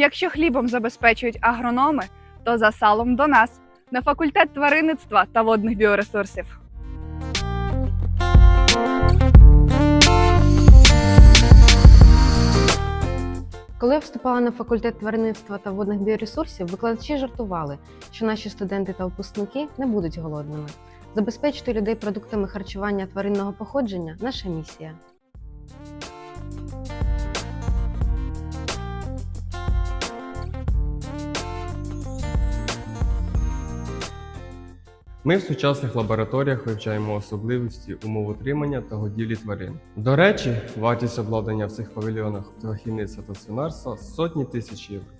якщо хлібом забезпечують агрономи, то за салом до нас на факультет тваринництва та водних біоресурсів. Коли я вступала на факультет тваринництва та водних біоресурсів, викладачі жартували, що наші студенти та випускники не будуть голодними. Забезпечити людей продуктами харчування тваринного походження наша місія. Ми в сучасних лабораторіях вивчаємо особливості умов утримання та годівлі тварин. До речі, вартість обладнання в цих павільйонах птахівництва та свинарства сотні тисяч євро.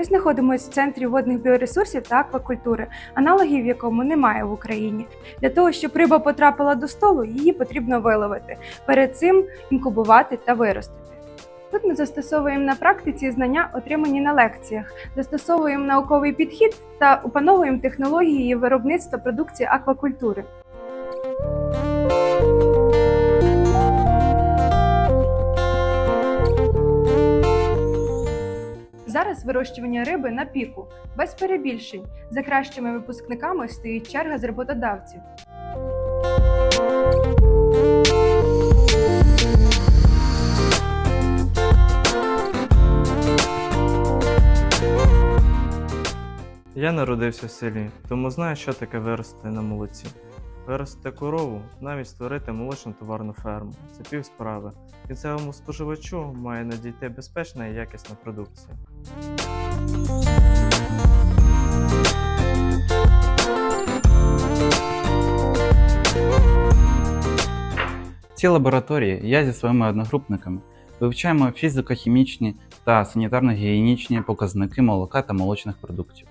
Ми знаходимося в центрі водних біоресурсів та аквакультури, аналогів якому немає в Україні. Для того, щоб риба потрапила до столу, її потрібно виловити, перед цим інкубувати та виростити. Тут ми застосовуємо на практиці знання, отримані на лекціях, застосовуємо науковий підхід та опановуємо технології виробництва продукції аквакультури. Зараз вирощування риби на піку, без перебільшень. За кращими випускниками стоїть черга з роботодавців. Я народився в селі, тому знаю, що таке вирости на молоці. Виростити корову, навіть створити молочну товарну ферму це пів справи. Кінцевому споживачу має надійти безпечна і якісна продукція. В цій лабораторії я зі своїми одногрупниками вивчаємо фізико-хімічні та санітарно-гігієнічні показники молока та молочних продуктів.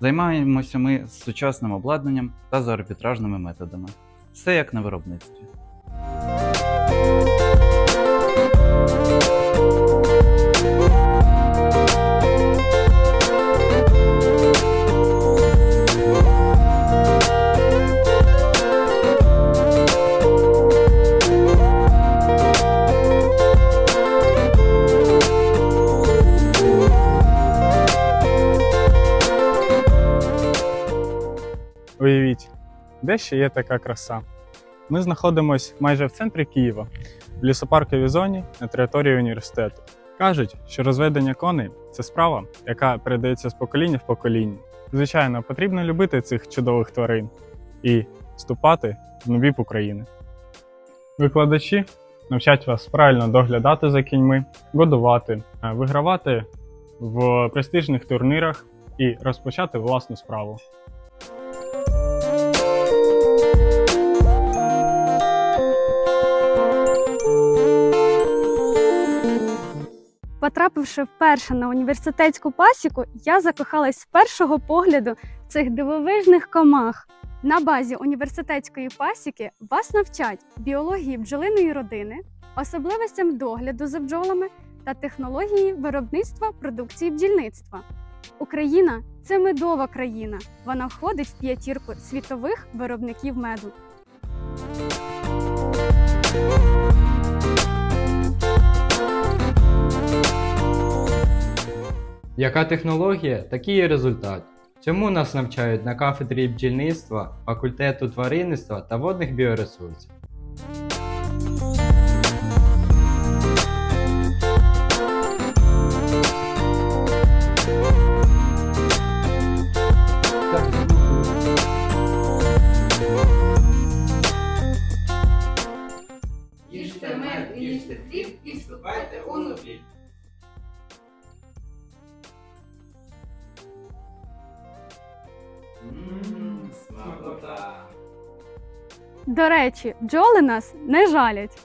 Займаємося ми сучасним обладнанням та за арбітражними методами. Все як на виробництві. Де ще є така краса. Ми знаходимося майже в центрі Києва, в лісопарковій зоні на території університету. Кажуть, що розведення коней це справа, яка передається з покоління в покоління. Звичайно, потрібно любити цих чудових тварин і вступати в нові України. Викладачі навчать вас правильно доглядати за кіньми, годувати, е, вигравати в престижних турнірах і розпочати власну справу. Потрапивши вперше на університетську пасіку, я закохалась з першого погляду в цих дивовижних комах. На базі університетської пасіки вас навчать біології бджолиної родини, особливостям догляду за бджолами та технології виробництва продукції бджільництва. Україна це медова країна. Вона входить в п'ятірку світових виробників меду. Яка технологія, такий і результат. Цьому нас навчають на кафедрі бджільництва, факультету тваринництва та водних біоресурсів. Їжте мед, їжте хліб і вступайте у нові. До речі, бджоли нас не жалять.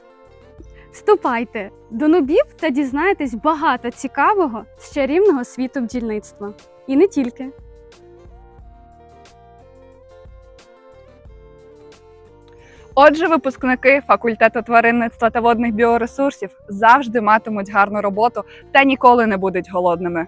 Вступайте до нубів та дізнаєтесь багато цікавого з чарівного світу бджільництва. І не тільки. Отже, випускники факультету тваринництва та водних біоресурсів завжди матимуть гарну роботу та ніколи не будуть голодними.